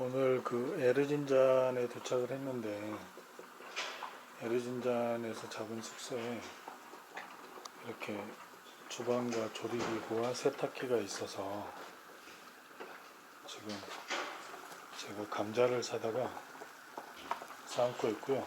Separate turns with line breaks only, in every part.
오늘 그 에르진잔에 도착을 했는데 에르진잔에서 잡은 숙소에 이렇게 주방과 조리기구와 세탁기가 있어서 지금 제가 감자를 사다가 삶고 있고요.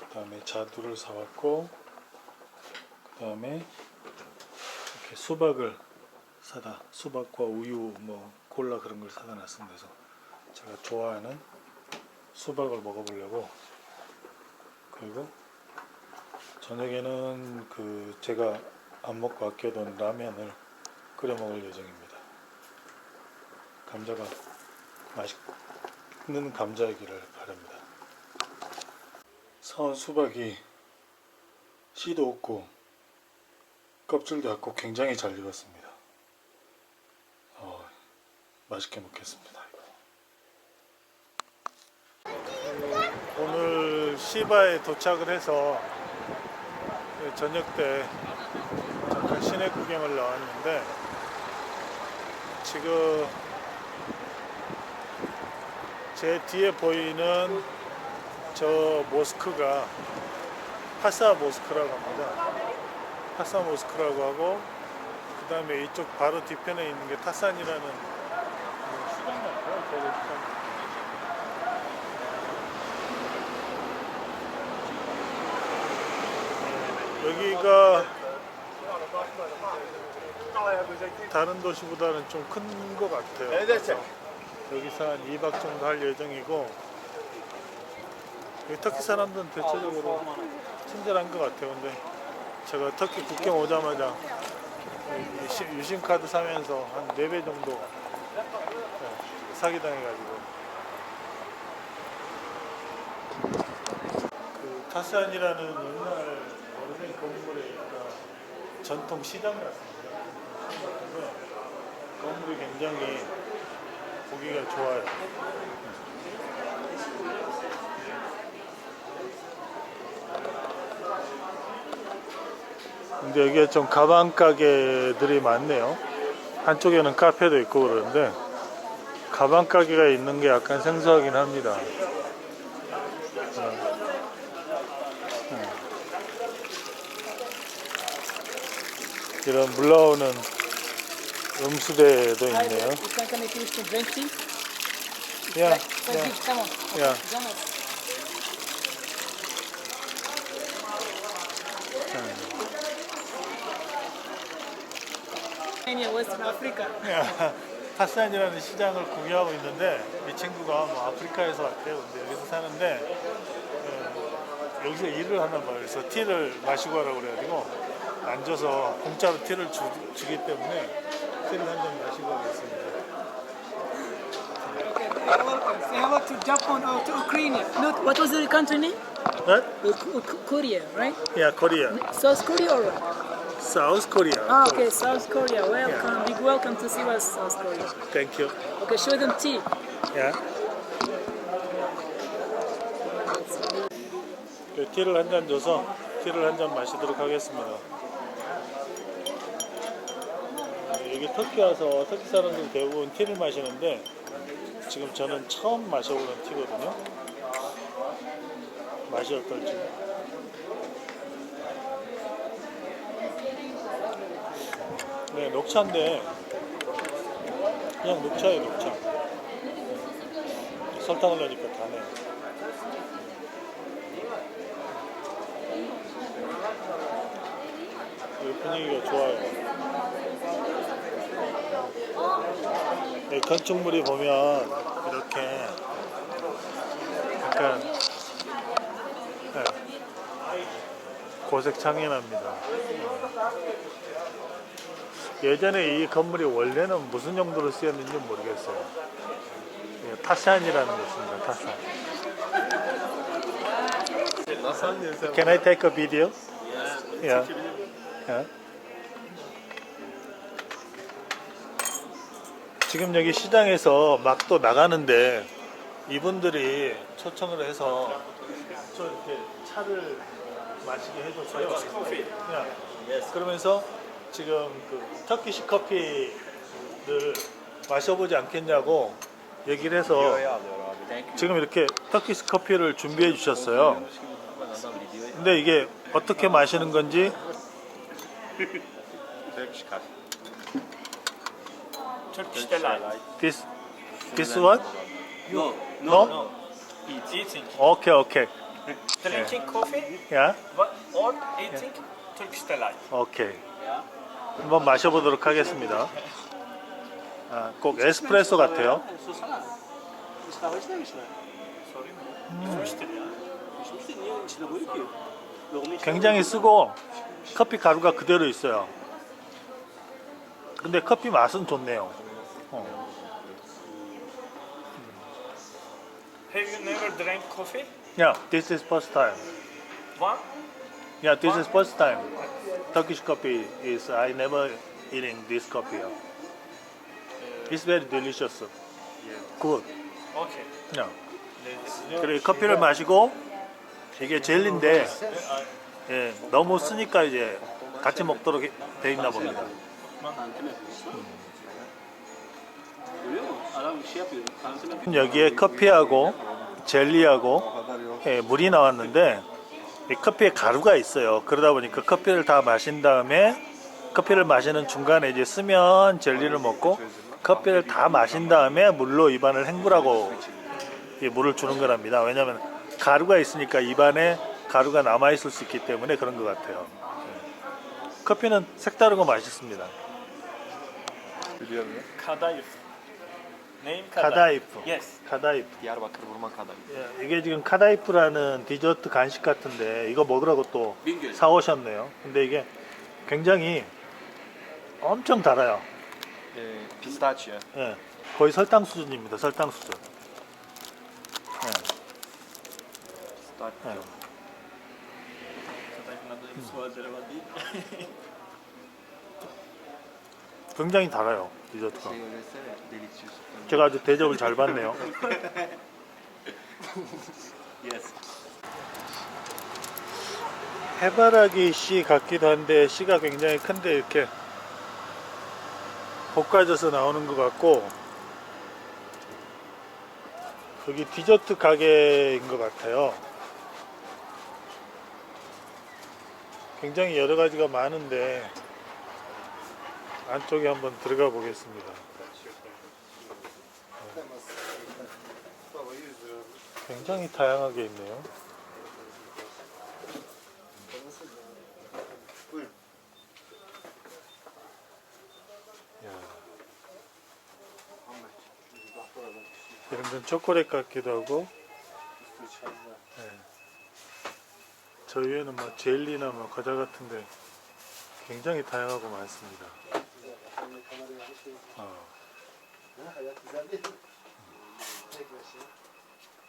그 다음에 자두를 사왔고 그 다음에 이렇게 수박을 사다 수박과 우유 뭐 콜라 그런 걸 사다 놨습니다. 그래서 제가 좋아하는 수박을 먹어보려고 그리고 저녁에는 그 제가 안 먹고 아껴둔 라면을 끓여 먹을 예정입니다. 감자가 맛있는 감자이기를 바랍니다. 사온 수박이 씨도 없고 껍질도 없고 굉장히 잘 익었습니다. 어, 맛있게 먹겠습니다. 오늘 시바에 도착을 해서 저녁 때 잠깐 시내 구경을 나왔는데 지금 제 뒤에 보이는 저 모스크가 파사 모스크라고 합니다. 파사 모스크라고 하고 그 다음에 이쪽 바로 뒤편에 있는 게 타산이라는 뭐 수당 같아요. 저기 수당. 여기가 다른 도시보다는 좀 큰 것 같아요. 그래서 여기서 한 2박 정도 할 예정이고 여기 터키 사람들은 대체적으로 친절한 것 같아요. 근데 제가 터키 국경 오자마자 유심카드 사면서 한 4배 정도 네, 사기당해가지고 그 타산이라는 옛날 건물에 있던 전통 시장 같습니다. 건물이 굉장히 보기가 좋아요. 근데 여기가 좀 가방 가게들이 많네요. 한쪽에는 카페도 있고 그러는데 가방 가게가 있는 게 약간 생소하긴 합니다. 이런 물 나오는 음수대도
Hi
있네요.
Kenya, West Africa.
타산이라는 시장을 구경하고 있는데 이 친구가 뭐 아프리카에서 왔대요. 근데 여기서 사는데 어, 여기서 일을 하나 봐요. 그래서 티를 마시고 하라고 그래가지고 앉아서 공짜로 티를 주, 주기 때문에 티를 한 잔 마시고.
Okay, you're welcome. Say hello to Japan or to Ukraine. No, what was the country name?
네?
Uh, K- K- Korea, right?
야, 코리아.
South Korea or what?
사우스 코리아.
Ah, okay, South Korea. Welcome. Big welcome to see us, South Korea.
땡큐.
Okay, show them tea.
야. 그 티를 한 잔 줘서 티를 한 잔 마시도록 하겠습니다. 아, 여기 터키 와서 터키 사람들 대부분 티를 마시는데 지금 저는 처음 마셔보는 티거든요. 맛이 어떨지. 네, 녹차인데 그냥 녹차예요, 녹차. 설탕을 넣으니까 다네. 이 분위기가 좋아요. 이 건축물이 보면 이렇게 약간 네, 고색 창연합니다. 예전에 이 건물이 원래는 무슨 용도로 쓰였는지 모르겠어요. 예, 타산이라는 곳입니다. 타산. Can I take a video? Yeah. Yeah. 지금 여기 시장에서 막 또 나가는데 이분들이 초청을 해서 저 이렇게 차를 마시게 해줬어요. 그냥 그러면서 지금 그 터키시 커피를 마셔보지 않겠냐고 얘기를 해서 지금 이렇게 터키스 커피를 준비해 주셨어요. 근데 이게 어떻게 마시는 건지
Turkish delight.
this this one?
No,
No?
no. Eating.
오케이 오케이.
Drinking coffee
야
what- or eating Turkish delight.
오케이. 한번 마셔보도록 하겠습니다. 아, 꼭 에스프레소 같아요.
Susana. Mustafa içmemişler.
Sorayım mı? İçmiştir ya.
İçmişti niye içine koyuyor ki? Loğumu içine
굉장히 쓰고 커피 가루가 그대로 있어요. 근데 커피 맛은 좋네요. 어.
Have you never drank coffee?
Yeah, this is first time.
One?
Yeah, this is first time. Turkish coffee is I never eating this coffee. It's very delicious. Good.
Okay.
Yeah. 그래 커피를 마시고 이게 젤리인데 예, 너무 쓰니까 이제 같이 먹도록 돼 있나 봅니다. 여기에 커피하고 젤리하고 예, 물이 나왔는데 이 커피에 가루가 있어요. 그러다 보니까 커피를 다 마신 다음에 커피를 마시는 중간에 이제 쓰면 젤리를 먹고 커피를 다 마신 다음에 물로 입안을 헹구라고 이 물을 주는 거랍니다. 왜냐하면 가루가 있으니까 입안에 가루가 남아 있을 수 있기 때문에 그런 것 같아요. 예. 커피는 색다르고 맛있습니다.
Biliyorum ya.
Kadayıf. Name
카다이프.
Yes.
카다이프.
Diyarbakır Burma Kadayıf.
예, 이게 지금 카다이프라는 디저트 간식 같은데 이거 먹으라고 또
Bingöl.
사오셨네요. 근데 이게 굉장히 엄청 달아요.
Ee, pistachio.
예, 거의 설탕 수준입니다. 설탕 수준. 예,
Pistachio.
예.
Kadayıfın adı Suat Zerevan değil.
굉장히 달아요. 디저트가. 제가 아주 대접을 잘 받네요. 해바라기 씨 같기도 한데 씨가 굉장히 큰데 이렇게 볶아져서 나오는 것 같고 여기 디저트 가게인 것 같아요. 굉장히 여러 가지가 많은데 안쪽에 한번 들어가 보겠습니다. 굉장히 다양하게 있네요. 야. 이런 건 초콜릿 같기도 하고 네. 저 위에는 뭐 젤리나 뭐 과자 같은데 굉장히 다양하고 많습니다. 어.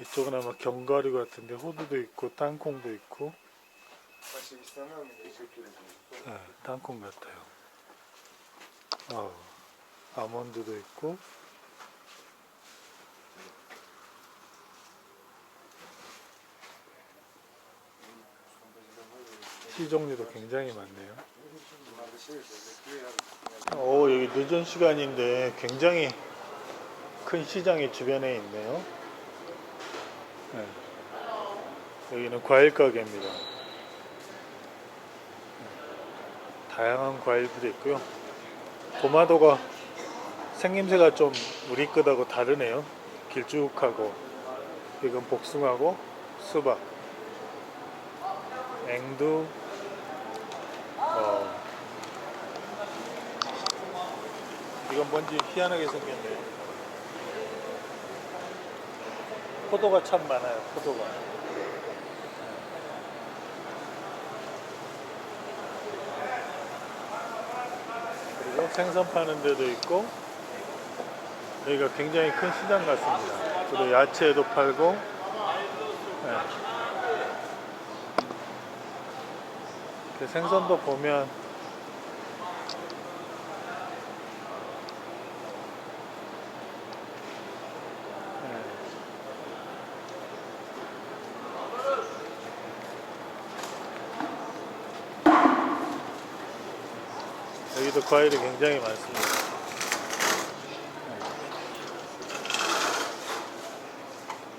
이쪽은 아마 견과류 같은데 호두도 있고 땅콩도 있고 네, 땅콩 같아요. 어, 아몬드도 있고 씨 종류도 굉장히 많네요. 오 여기 늦은 시간인데 굉장히 큰 시장이 주변에 있네요. 네. 여기는 과일 가게입니다. 다양한 과일들이 있고요. 도마도가 생김새가 좀 우리 것하고 다르네요. 길쭉하고 이건 복숭아고 수박, 앵두, 어, 이건 뭔지 희한하게 생겼네요. 포도가 참 많아요. 포도가. 그리고 생선 파는 데도 있고 여기가 굉장히 큰 시장 같습니다. 그리고 야채도 팔고 네. 생선도 보면 여기도 과일이 굉장히 많습니다.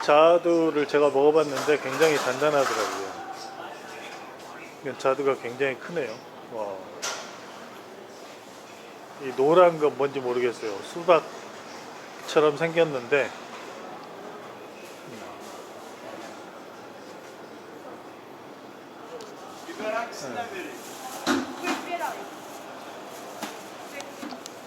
자두를 제가 먹어봤는데 굉장히 단단하더라고요. 이건 자두가 굉장히 크네요. 와. 이 노란 건 뭔지 모르겠어요. 수박처럼 생겼는데